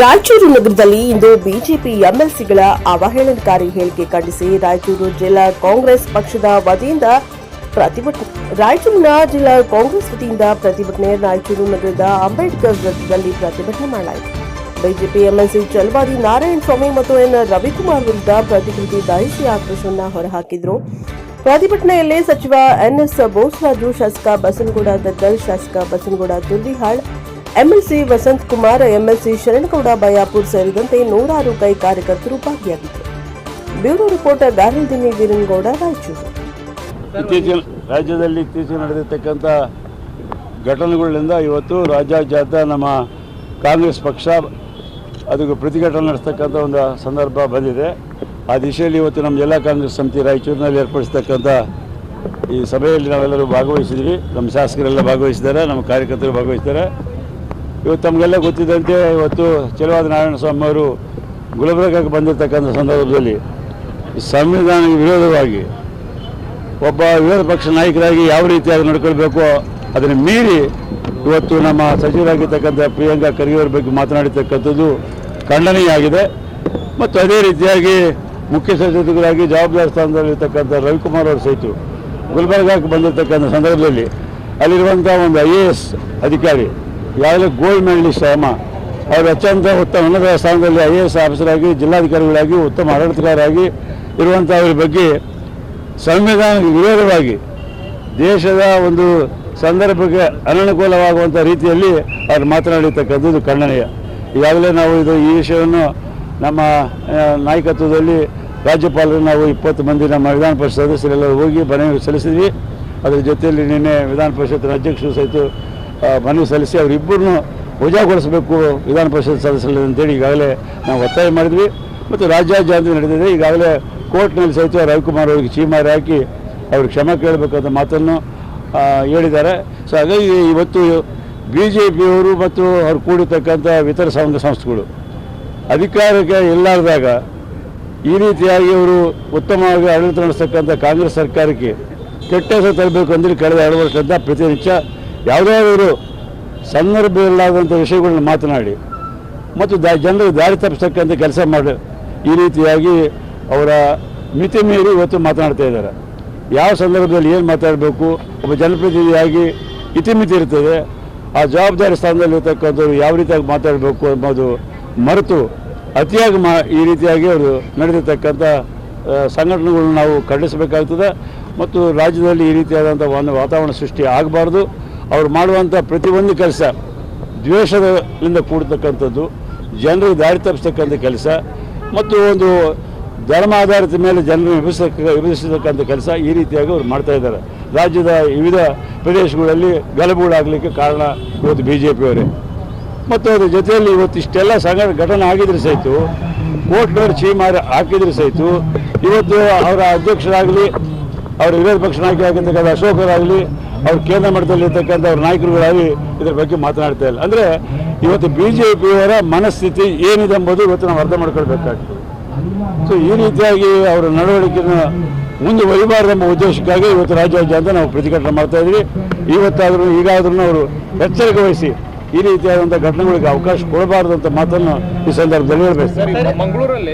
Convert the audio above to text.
ರಾಯಚೂರು ನಗರದಲ್ಲಿ ಇಂದು ಬಿಜೆಪಿ ಎಂಎಲ್ಸಿಗಳ ಅವಹೇಳನಕಾರಿ ಹೇಳಿಕೆ ಖಂಡಿಸಿ ರಾಯಚೂರು ಜಿಲ್ಲಾ ಕಾಂಗ್ರೆಸ್ ಪಕ್ಷದ ವತಿಯಿಂದ ಪ್ರತಿಭಟನೆ, ರಾಯಚೂರಿನ ಜಿಲ್ಲಾ ಕಾಂಗ್ರೆಸ್ ವತಿಯಿಂದ ಪ್ರತಿಭಟನೆ, ರಾಯಚೂರು ನಗರದ ಅಂಬೇಡ್ಕರ್ ವೃತ್ತದಲ್ಲಿ ಪ್ರತಿಭಟನೆ ಮಾಡಲಾಯಿತು. ಬಿಜೆಪಿ ಎಂಎಲ್ಸಿ ಚಲವಾದಿ ನಾರಾಯಣ ಸ್ವಾಮಿ ಮತ್ತು ಎನ್ ರವಿಕುಮಾರ್ ವಿರುದ್ಧ ಪ್ರತಿಕೃತಿ ದಾಯಿಸಿ ಆಕ್ರೋಶವನ್ನು ಹೊರಹಾಕಿದ್ರು. ಪ್ರತಿಭಟನೆಯಲ್ಲಿ ಸಚಿವ ಎನ್ಎಸ್ ಬೋಸರಾಜು, ಶಾಸಕ ಬಸನಗೌಡ ದದ್ದಲ್ ಶಾಸಕ ಬಸನಗೌಡ ತುರ್ವಿಹಾಳ್ ಎಂಎಲ್ಸಿ ವಸಂತ್ ಕುಮಾರ್, ಎಂಎಲ್ಸಿ ಶರಣಗೌಡ, ಬಯಾಪುರ್ ಸೇರಿದಂತೆ ನೂರಾರು ಕೈ ಕಾರ್ಯಕರ್ತರು ಭಾಗಿಯಾಗಿದ್ದರು. Bureau reporter Garaldinni Veeranagouda, Raichur. ಇತ್ತೀಚಿನ ರಾಜ್ಯದಲ್ಲಿ ಇತ್ತೀಚೆಗೆ ನಡೆದಿರ್ತಕ್ಕಂಥ ಘಟನೆಗಳಿಂದ ಇವತ್ತು ರಾಜ್ಯಾದ್ಯಂತ ನಮ್ಮ ಕಾಂಗ್ರೆಸ್ ಪಕ್ಷ ಅದಕ್ಕೆ ಪ್ರತಿಭಟನೆ ನಡೆಸ್ತಕ್ಕಂಥ ಒಂದು ಸಂದರ್ಭ ಬಂದಿದೆ. ಆ ದಿಶೆಯಲ್ಲಿ ಇವತ್ತು ನಮ್ಮ ಜಿಲ್ಲಾ ಕಾಂಗ್ರೆಸ್ ಸಮಿತಿ ರಾಯಚೂರಿನಲ್ಲಿ ಏರ್ಪಡಿಸ್ತಕ್ಕಂಥ ಈ ಸಭೆಯಲ್ಲಿ ನಾವೆಲ್ಲರೂ ಭಾಗವಹಿಸಿದ್ವಿ ನಮ್ಮ ಶಾಸಕರೆಲ್ಲ ಭಾಗವಹಿಸಿದ್ದಾರೆ, ನಮ್ಮ ಕಾರ್ಯಕರ್ತರು ಭಾಗವಹಿಸಿದ್ದಾರೆ. ಇವತ್ತು ತಮಗೆಲ್ಲ ಗೊತ್ತಿದ್ದಂತೆ ಇವತ್ತು ಚಲುವಾದ ನಾರಾಯಣ ಸ್ವಾಮಿ ಅವರು ಗುಲ್ಬರ್ಗಕ್ಕೆ ಬಂದಿರತಕ್ಕಂಥ ಸಂದರ್ಭದಲ್ಲಿ ಸಂವಿಧಾನ ವಿರೋಧವಾಗಿ ಒಬ್ಬ ವಿರೋಧ ಪಕ್ಷ ನಾಯಕರಾಗಿ ಯಾವ ರೀತಿಯಾಗಿ ನಡ್ಕೊಳ್ಬೇಕೋ ಅದನ್ನು ಮೀರಿ ಇವತ್ತು ನಮ್ಮ ಸಚಿವರಾಗಿರ್ತಕ್ಕಂಥ ಪ್ರಿಯಾಂಕಾ ಖರ್ಗೆ ಅವ್ರ ಬಗ್ಗೆ ಮಾತನಾಡಿರ್ತಕ್ಕಂಥದ್ದು ಖಂಡನೀಯ ಆಗಿದೆ ಮತ್ತು ಅದೇ ರೀತಿಯಾಗಿ ಮುಖ್ಯ ಸಚಿವರಾಗಿ ಜವಾಬ್ದಾರಿ ಸ್ಥಾನದಲ್ಲಿರ್ತಕ್ಕಂಥ ರವಿಕುಮಾರ್ ಅವರು ಸಹಿತ ಗುಲ್ಬರ್ಗಕ್ಕೆ ಬಂದಿರತಕ್ಕಂಥ ಸಂದರ್ಭದಲ್ಲಿ ಅಲ್ಲಿರುವಂಥ ಒಂದು ಐ ಅಧಿಕಾರಿ ಈಗಾಗಲೇ ಗೋಲ್ಡ್ ಮೆಡಲಿಸ್ಟ್ ಅಮ್ಮ ಅವರು ಅತ್ಯಂತ ಉತ್ತಮ ಉನ್ನತ ಸ್ಥಾನದಲ್ಲಿ ಐ ಎ ಎಸ್ ಆಫೀಸರಾಗಿ, ಜಿಲ್ಲಾಧಿಕಾರಿಗಳಾಗಿ, ಉತ್ತಮ ಆಡಳಿತಗಾರರಾಗಿ ಇರುವಂಥವ್ರ ಬಗ್ಗೆ ಸಂವಿಧಾನ ವಿರೋಧವಾಗಿ ದೇಶದ ಒಂದು ಸಂದರ್ಭಕ್ಕೆ ಅನನುಕೂಲವಾಗುವಂಥ ರೀತಿಯಲ್ಲಿ ಅವರು ಮಾತನಾಡಿರ್ತಕ್ಕಂಥದ್ದು ಖಂಡನೀಯ. ಈಗಾಗಲೇ ನಾವು ಇದು ಈ ವಿಷಯವನ್ನು ನಮ್ಮ ನಾಯಕತ್ವದಲ್ಲಿ ರಾಜ್ಯಪಾಲರು ನಾವು ಇಪ್ಪತ್ತು ಮಂದಿ ನಮ್ಮ ವಿಧಾನ ಪರಿಷತ್ ಸದಸ್ಯರೆಲ್ಲರೂ ಹೋಗಿ ಮನವಿ ಸಲ್ಲಿಸಿದ್ವಿ. ಅದರ ಜೊತೆಯಲ್ಲಿ ನಿನ್ನೆ ವಿಧಾನ ಪರಿಷತ್ತಿನ ಅಧ್ಯಕ್ಷರು ಸಹಿತ ಮನವಿ ಸಲ್ಲಿಸಿ ಅವರಿಬ್ಬರನ್ನು ವಜಾಗೊಳಿಸಬೇಕು, ವಿಧಾನ ಪರಿಷತ್ ಸದಸ್ಯರಲ್ಲಿ ಅಂತೇಳಿ ಈಗಾಗಲೇ ನಾವು ಒತ್ತಾಯ ಮಾಡಿದ್ವಿ. ಮತ್ತು ರಾಜ್ಯಾದ್ಯಂತ ನಡೆದಿದೆ. ಈಗಾಗಲೇ ಕೋರ್ಟ್ನಲ್ಲಿ ಸಹಿತ ರವಿಕುಮಾರ್ ಅವರಿಗೆ ಚೀಮಾರಿ ಹಾಕಿ ಅವ್ರಿಗೆ ಕ್ಷಮೆ ಕೇಳಬೇಕಂತ ಮಾತನ್ನು ಹೇಳಿದ್ದಾರೆ. ಸೊ ಹಾಗಾಗಿ ಇವತ್ತು ಬಿ ಜೆ ಪಿಯವರು ಮತ್ತು ಅವ್ರು ಕೂಡಿರ್ತಕ್ಕಂಥ ಇತರ ಸಂಘ ಸಂಸ್ಥೆಗಳು ಅಧಿಕಾರಕ್ಕೆ ಇಲ್ಲಾರ್ದಾಗ ಈ ರೀತಿಯಾಗಿ ಅವರು ಉತ್ತಮವಾಗಿ ಆಡಳಿತ ನಡೆಸ್ತಕ್ಕಂಥ ಕಾಂಗ್ರೆಸ್ ಸರ್ಕಾರಕ್ಕೆ ಕೆಟ್ಟ ಹೆಸರು ತರಬೇಕು ಅಂದರೆ ಕಳೆದ ಎರಡು ವರ್ಷದಿಂದ ಪ್ರತಿನಿತ್ಯ ಯಾವುದಾದ್ರು ಸಂದರ್ಭ ಇಲ್ಲದಂಥ ವಿಷಯಗಳನ್ನ ಮಾತನಾಡಿ ಮತ್ತು ದಾ ಜನರಿಗೆ ದಾರಿ ತಪ್ಪಿಸ್ತಕ್ಕಂಥ ಕೆಲಸ ಮಾಡಿ ಈ ರೀತಿಯಾಗಿ ಅವರ ಮಿತಿ ಮೀರಿ ಇವತ್ತು ಮಾತನಾಡ್ತಾ ಇದ್ದಾರೆ. ಯಾವ ಸಂದರ್ಭದಲ್ಲಿ ಏನು ಮಾತಾಡಬೇಕು? ಒಬ್ಬ ಜನಪ್ರತಿನಿಧಿಯಾಗಿ ಇತಿಮಿತಿ ಇರ್ತದೆ. ಆ ಜವಾಬ್ದಾರಿ ಸ್ಥಾನದಲ್ಲಿರ್ತಕ್ಕಂಥವ್ರು ಯಾವ ರೀತಿಯಾಗಿ ಮಾತಾಡಬೇಕು ಅನ್ನೋದು ಮರೆತು ಅತಿಯಾಗಿ ಮಾ ಈ ರೀತಿಯಾಗಿ ಅವರು ನಡೆದಿರ್ತಕ್ಕಂಥ ಸಂಘಟನೆಗಳನ್ನ ನಾವು ಖಂಡಿಸಬೇಕಾಗ್ತದೆ. ಮತ್ತು ರಾಜ್ಯದಲ್ಲಿ ಈ ರೀತಿಯಾದಂಥ ಒಂದು ವಾತಾವರಣ ಸೃಷ್ಟಿ ಆಗಬಾರ್ದು. ಅವ್ರು ಮಾಡುವಂಥ ಪ್ರತಿಯೊಂದು ಕೆಲಸ ದ್ವೇಷದಿಂದ ಕೂಡತಕ್ಕಂಥದ್ದು, ಜನರಿಗೆ ದಾರಿ ತಪ್ಪಿಸ್ತಕ್ಕಂಥ ಕೆಲಸ, ಮತ್ತು ಒಂದು ಧರ್ಮ ಆಧಾರಿತ ಮೇಲೆ ಜನರು ವಿಭಿಸ ವಿಭಜಿಸತಕ್ಕಂಥ ಕೆಲಸ ಈ ರೀತಿಯಾಗಿ ಅವ್ರು ಮಾಡ್ತಾ ಇದ್ದಾರೆ. ರಾಜ್ಯದ ವಿವಿಧ ಪ್ರದೇಶಗಳಲ್ಲಿ ಗಲಭೆಗಳಾಗಲಿಕ್ಕೆ ಕಾರಣ ಇವತ್ತು ಬಿ ಜೆ ಪಿಯವರೇ ಮತ್ತು ಅದ್ರ ಜೊತೆಯಲ್ಲಿ ಇವತ್ತು ಇಷ್ಟೆಲ್ಲ ಸಂಘ ಘಟನೆ ಆಗಿದ್ರೆ ಸಹಿತ ಕೋರ್ಟ್ನವ್ರು ಚೀಮಾರಿ ಹಾಕಿದ್ರೆ ಸಹಿತು, ಇವತ್ತು ಅವರ ಅಧ್ಯಕ್ಷರಾಗಲಿ, ಅವರ ವಿರೋಧ ಪಕ್ಷ ನಾಯಕರಾಗಿರ್ತಕ್ಕಂಥ ಅಶೋಕರಾಗಲಿ ಅವ್ರ ಕೇಂದ್ರ ಮಟ್ಟದಲ್ಲಿ ಇರ್ತಕ್ಕಂಥ ಅವ್ರ ನಾಯಕರುಗಳಾಗಿ ಇದ್ರ ಬಗ್ಗೆ ಮಾತನಾಡ್ತಾ ಇಲ್ಲ. ಅಂದರೆ ಇವತ್ತು ಬಿ ಜೆ ಪಿಯವರ ಮನಸ್ಥಿತಿ ಏನಿದೆ ಎಂಬುದು ಇವತ್ತು ನಾವು ಅರ್ಥ ಮಾಡ್ಕೊಳ್ಬೇಕಾಗ್ತದೆ. ಸೊ ಈ ರೀತಿಯಾಗಿ ಅವರ ನಡವಳಿಕೆಯನ್ನು ಮುಂದೆ ಒಯ್ಯಬಾರ್ದು ಎಂಬ ಉದ್ದೇಶಕ್ಕಾಗಿ ಇವತ್ತು ರಾಜ್ಯಾದ್ಯಂತ ನಾವು ಪ್ರತಿಭಟನೆ ಮಾಡ್ತಾ ಇದ್ವಿ. ಇವತ್ತಾದರೂ ಈಗಾದ್ರೂ ಅವರು ಎಚ್ಚರಿಕೆ ವಹಿಸಿ ಈ ರೀತಿಯಾದಂಥ ಘಟನೆಗಳಿಗೆ ಅವಕಾಶ ಕೊಡಬಾರ್ದು ಅಂತ ಮಾತನ್ನು ಈ ಸಂದರ್ಭದಲ್ಲಿ ಹೇಳಬೇಕು. ಮಂಗಳೂರಲ್ಲಿ